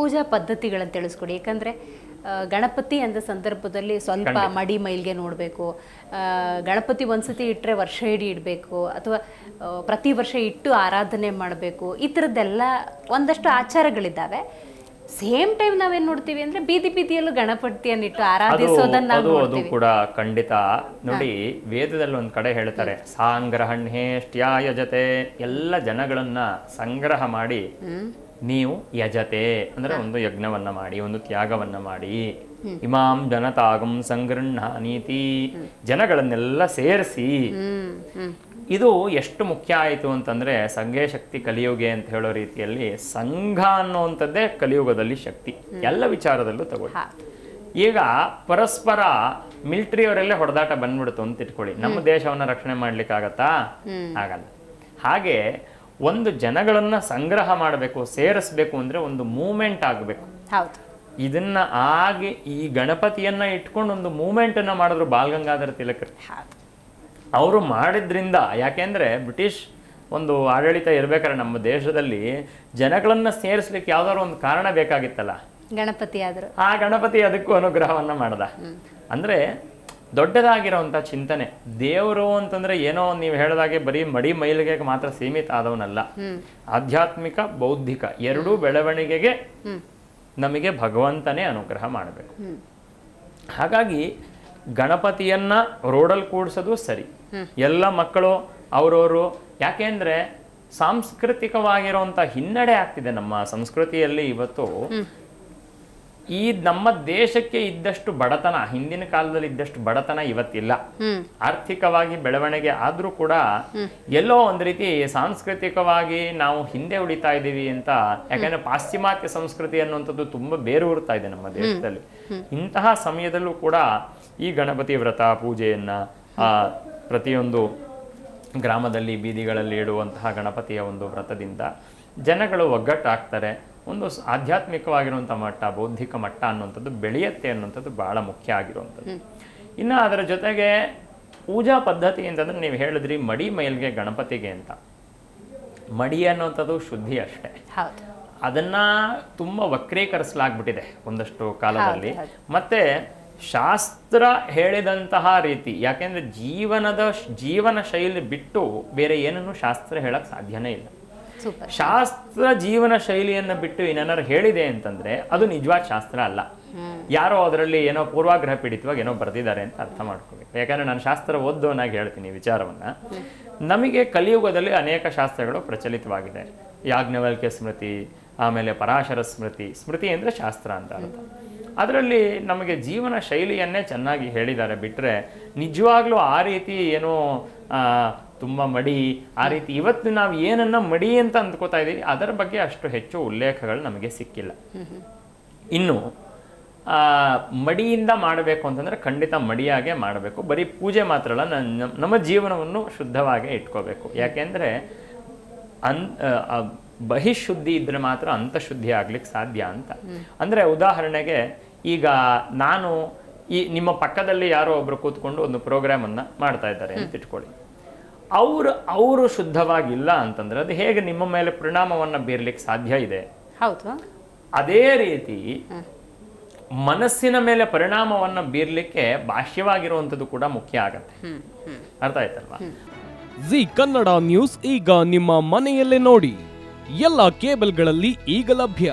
ಪೂಜಾ ಪದ್ಧತಿಗಳನ್ನು ತಿಳಿಸ್ಕೊಡಿ. ಯಾಕಂದ್ರೆ ಗಣಪತಿ ಅಂದ ಸಂದರ್ಭದಲ್ಲಿ ಸ್ವಲ್ಪ ಮಡಿ ಮೈಲ್ಗೆ ನೋಡಬೇಕು. ಗಣಪತಿ ಒಂದ್ಸತಿ ಇಟ್ಟರೆ ವರ್ಷ ಇಡೀ ಇಡಬೇಕು. ಅಥವಾ ಪ್ರತಿ ವರ್ಷ ಇಟ್ಟು ಆರಾಧನೆ ಮಾಡಬೇಕು. ಈ ಥರದ್ದೆಲ್ಲ ಒಂದಷ್ಟು ಆಚಾರಗಳಿದ್ದಾವೆ. ಸೇಮ್ ಟೈಮ್ ನಾವೇನ್ ನೋಡ್ತೀವಿ ಅಂದ್ರೆ ಬೀದಿ ಬೀದಿಯಲ್ಲೂ ಗಣಪತಿಯನ್ನು ಇಟ್ಟು ಆರಾಧಿಸೋದನ್ನ ಅದು ಕೂಡ ಖಂಡಿತ. ನೋಡಿ ವೇದದಲ್ಲಿ ಒಂದ್ ಕಡೆ ಹೇಳ್ತಾರೆ ಸಾಂಗ್ರಹಣ್ಯೇಷ್ಟ್ಯಾಯ ಜೊತೆ ಎಲ್ಲ ಜನಗಳನ್ನ ಸಂಗ್ರಹ ಮಾಡಿ ನೀವು ಯಜತೆ ಅಂದ್ರೆ ಒಂದು ಯಜ್ಞವನ್ನ ಮಾಡಿ ಒಂದು ತ್ಯಾಗವನ್ನ ಮಾಡಿ. ಇಮಾಂ ಜನತಾಗಂ ಸಂಗೃಹ ನೀತಿ ಜನಗಳನ್ನೆಲ್ಲ ಸೇರಿಸಿ. ಇದು ಎಷ್ಟು ಮುಖ್ಯ ಆಯಿತು ಅಂತಂದ್ರೆ ಸಂಘೇ ಶಕ್ತಿ ಕಲಿಯುಗೆ ಅಂತ ಹೇಳೋ ರೀತಿಯಲ್ಲಿ ಸಂಘ ಅನ್ನುವಂಥದ್ದೇ ಕಲಿಯುಗದಲ್ಲಿ ಶಕ್ತಿ. ಎಲ್ಲ ವಿಚಾರದಲ್ಲೂ ತಗೊಳ್ಳಿ. ಈಗ ಪರಸ್ಪರ ಮಿಲಿಟರಿಯವರೆಲ್ಲೇ ಹೊಡೆದಾಟ ಬಂದ್ಬಿಡ್ತು ಅಂತ ಇಟ್ಕೊಳ್ಳಿ. ನಮ್ಮ ದೇಶವನ್ನ ರಕ್ಷಣೆ ಮಾಡ್ಲಿಕ್ಕೆ ಆಗತ್ತಾ ಆಗಲ್ಲ. ಹಾಗೆ ಒಂದು ಜನಗಳನ್ನ ಸಂಗ್ರಹ ಮಾಡಬೇಕು ಸೇರಿಸ್ಬೇಕು ಅಂದ್ರೆ ಒಂದು ಮೂಮೆಂಟ್ ಆಗಬೇಕು. ಹೌದು. ಇದನ್ನ ಆಗಿ ಈ ಗಣಪತಿಯನ್ನ ಇಟ್ಕೊಂಡು ಒಂದು ಮೂಮೆಂಟ್ ಅನ್ನ ಮಾಡಿದ್ರು ಬಾಲ್ ಗಂಗಾಧರ ತಿಲಕರು. ಹೌದು. ಅವರು ಮಾಡಿದ್ರಿಂದ ಯಾಕೆಂದ್ರೆ ಬ್ರಿಟಿಷ್ ಒಂದು ಆಡಳಿತ ಇರ್ಬೇಕಾದ್ರೆ ನಮ್ಮ ದೇಶದಲ್ಲಿ ಜನಗಳನ್ನ ಸೇರಿಸ್ಲಿಕ್ಕೆ ಯಾವ್ದಾದ್ರು ಒಂದು ಕಾರಣ ಬೇಕಾಗಿತ್ತಲ್ಲ? ಗಣಪತಿ ಆದ್ರು. ಆ ಗಣಪತಿ ಅದಕ್ಕೂ ಅನುಗ್ರಹವನ್ನ ಮಾಡ್ದ. ಅಂದ್ರೆ ದೊಡ್ಡದಾಗಿರೋಂಥ ಚಿಂತನೆ. ದೇವರು ಅಂತಂದ್ರೆ ಏನೋ ನೀವು ಹೇಳಿದಾಗೆ ಬರೀ ಮಡಿ ಮೈಲಿಗೆ ಮಾತ್ರ ಸೀಮಿತ ಆದವನಲ್ಲ. ಆಧ್ಯಾತ್ಮಿಕ ಬೌದ್ಧಿಕ ಎರಡೂ ಬೆಳವಣಿಗೆಗೆ ನಮಗೆ ಭಗವಂತನೇ ಅನುಗ್ರಹ ಮಾಡಬೇಕು. ಹಾಗಾಗಿ ಗಣಪತಿಯನ್ನ ರೋಡಲ್ಲಿ ಕೂಡಿಸೋದು ಸರಿ. ಎಲ್ಲ ಮಕ್ಕಳು ಅವರವರು ಯಾಕೆಂದ್ರೆ ಸಾಂಸ್ಕೃತಿಕವಾಗಿರುವಂಥ ಹಿನ್ನಡೆ ಆಗ್ತಿದೆ ನಮ್ಮ ಸಂಸ್ಕೃತಿಯಲ್ಲಿ ಇವತ್ತು. ಈ ನಮ್ಮ ದೇಶಕ್ಕೆ ಇದ್ದಷ್ಟು ಬಡತನ ಹಿಂದಿನ ಕಾಲದಲ್ಲಿ ಇದ್ದಷ್ಟು ಬಡತನ ಇವತ್ತಿಲ್ಲ. ಆರ್ಥಿಕವಾಗಿ ಬೆಳವಣಿಗೆ ಆದ್ರೂ ಕೂಡ ಎಲ್ಲೋ ಒಂದ್ ರೀತಿ ಸಾಂಸ್ಕೃತಿಕವಾಗಿ ನಾವು ಹಿಂದೆ ಉಳಿತಾ ಇದ್ದೀವಿ ಅಂತ ಯಾಕಂದ್ರೆ ಪಾಶ್ಚಿಮಾತ್ಯ ಸಂಸ್ಕೃತಿ ಅನ್ನುವಂಥದ್ದು ತುಂಬಾ ಬೇರೂರ್ತಾ ಇದೆ ನಮ್ಮ ದೇಶದಲ್ಲಿ. ಇಂತಹ ಸಮಯದಲ್ಲೂ ಕೂಡ ಈ ಗಣಪತಿ ವ್ರತ ಪೂಜೆಯನ್ನ ಆ ಪ್ರತಿಯೊಂದು ಗ್ರಾಮದಲ್ಲಿ ಬೀದಿಗಳಲ್ಲಿ ಇಡುವಂತಹ ಗಣಪತಿಯ ಒಂದು ವ್ರತದಿಂದ ಜನಗಳು ಒಗ್ಗಟ್ಟಾಗ್ತಾರೆ. ಒಂದು ಆಧ್ಯಾತ್ಮಿಕವಾಗಿರುವಂಥ ಮಟ್ಟ ಬೌದ್ಧಿಕ ಮಟ್ಟ ಅನ್ನುವಂಥದ್ದು ಬೆಳೆಯುತ್ತೆ ಅನ್ನುವಂಥದ್ದು ಬಹಳ ಮುಖ್ಯ ಆಗಿರುವಂಥದ್ದು. ಇನ್ನು ಅದರ ಜೊತೆಗೆ ಪೂಜಾ ಪದ್ಧತಿ ಅಂತಂದ್ರೆ ನೀವು ಹೇಳಿದ್ರಿ ಮಡಿ ಮೈಲ್ಗೆ ಗಣಪತಿಗೆ ಅಂತ. ಮಡಿ ಅನ್ನುವಂಥದ್ದು ಶುದ್ಧಿ ಅಷ್ಟೇ. ಅದನ್ನ ತುಂಬಾ ವಕ್ರೀಕರಿಸಲಾಗ್ಬಿಟ್ಟಿದೆ ಒಂದಷ್ಟು ಕಾಲದಲ್ಲಿ. ಮತ್ತೆ ಶಾಸ್ತ್ರ ಹೇಳಿದಂತಹ ರೀತಿ ಯಾಕೆಂದ್ರೆ ಜೀವನದ ಜೀವನ ಶೈಲಿ ಬಿಟ್ಟು ಬೇರೆ ಏನನ್ನು ಶಾಸ್ತ್ರ ಹೇಳಕ್ ಸಾಧ್ಯನೇ ಇಲ್ಲ. ಶಾಸ್ತ್ರ ಜೀವನ ಶೈಲಿಯನ್ನ ಬಿಟ್ಟು ಏನಾರು ಹೇಳಿದೆ ಅಂತಂದ್ರೆ ಅದು ನಿಜವಾದ ಶಾಸ್ತ್ರ ಅಲ್ಲ. ಯಾರೋ ಅದರಲ್ಲಿ ಏನೋ ಪೂರ್ವಾಗ್ರಹ ಪೀಡಿತವಾಗಿ ಏನೋ ಬರೆದಿದ್ದಾರೆ ಅಂತ ಅರ್ಥ ಮಾಡ್ಕೋಬೇಕು. ಯಾಕಂದ್ರೆ ನಾನು ಶಾಸ್ತ್ರ ಓದ್ದೋನಾಗಿ ಹೇಳ್ತೀನಿ ವಿಚಾರವನ್ನ. ನಮಗೆ ಕಲಿಯುಗದಲ್ಲಿ ಅನೇಕ ಶಾಸ್ತ್ರಗಳು ಪ್ರಚಲಿತವಾಗಿದೆ. ಯಾಜ್ಞವಲ್ಕ್ಯ ಸ್ಮೃತಿ ಆಮೇಲೆ ಪರಾಶರ ಸ್ಮೃತಿ. ಸ್ಮೃತಿ ಅಂದ್ರೆ ಶಾಸ್ತ್ರ ಅಂತ ಅರ್ಥ. ಅದರಲ್ಲಿ ನಮಗೆ ಜೀವನ ಶೈಲಿಯನ್ನೇ ಚೆನ್ನಾಗಿ ಹೇಳಿದ್ದಾರೆ. ಬಿಟ್ರೆ ನಿಜವಾಗ್ಲೂ ಆ ರೀತಿ ಏನೋ ತುಂಬ ತುಂಬಾ ಮಡಿ ಆ ರೀತಿ ಇವತ್ತು ನಾವು ಏನನ್ನ ಮಡಿ ಅಂತ ಅಂದ್ಕೋತಾ ಇದ್ದೀವಿ ಅದರ ಬಗ್ಗೆ ಅಷ್ಟು ಹೆಚ್ಚು ಉಲ್ಲೇಖಗಳು ನಮಗೆ ಸಿಕ್ಕಿಲ್ಲ. ಇನ್ನು ಆ, ಮಡಿಯಿಂದ ಮಾಡಬೇಕು ಅಂತಂದ್ರೆ ಖಂಡಿತ ಮಡಿಯಾಗೆ ಮಾಡಬೇಕು. ಬರೀ ಪೂಜೆ ಮಾತ್ರ ಅಲ್ಲ ನಮ್ಮ ಜೀವನವನ್ನು ಶುದ್ಧವಾಗಿ ಇಟ್ಕೋಬೇಕು. ಯಾಕೆಂದ್ರೆ ಅನ್ ಬಹಿಶುದ್ಧಿ ಇದ್ರೆ ಮಾತ್ರ ಅಂತಃಶುದ್ಧಿ ಆಗ್ಲಿಕ್ಕೆ ಸಾಧ್ಯ ಅಂತ. ಅಂದ್ರೆ ಉದಾಹರಣೆಗೆ ಈಗ ನಾನು ಈ ನಿಮ್ಮ ಪಕ್ಕದಲ್ಲಿ ಯಾರೋ ಒಬ್ರು ಕೂತ್ಕೊಂಡು ಒಂದು ಪ್ರೋಗ್ರಾಮ್ ಅನ್ನ ಮಾಡ್ತಾ ಇದ್ದಾರೆ ಅಂತ ಇಟ್ಕೊಳ್ಳಿ. ಅವ್ರು ಅವರು ಶುದ್ಧವಾಗಿಲ್ಲ ಅಂತಂದ್ರೆ ಅದು ಹೇಗೆ ನಿಮ್ಮ ಮೇಲೆ ಪರಿಣಾಮವನ್ನು ಬೀರ್ಲಿಕ್ಕೆ ಸಾಧ್ಯ ಇದೆ? ಹೌದು. ಅದೇ ರೀತಿ ಮನಸ್ಸಿನ ಮೇಲೆ ಪರಿಣಾಮವನ್ನು ಬೀರ್ಲಿಕ್ಕೆ ಭಾಷ್ಯವಾಗಿರುವಂಥದ್ದು ಕೂಡ ಮುಖ್ಯ ಆಗತ್ತೆ. ಅರ್ಥ ಆಯ್ತಲ್ವಾ? ಜಿ ಕನ್ನಡ ನ್ಯೂಸ್ ಈಗ ನಿಮ್ಮ ಮನೆಯಲ್ಲೇ ನೋಡಿ. ಎಲ್ಲ ಕೇಬಲ್ಗಳಲ್ಲಿ ಈಗ ಲಭ್ಯ.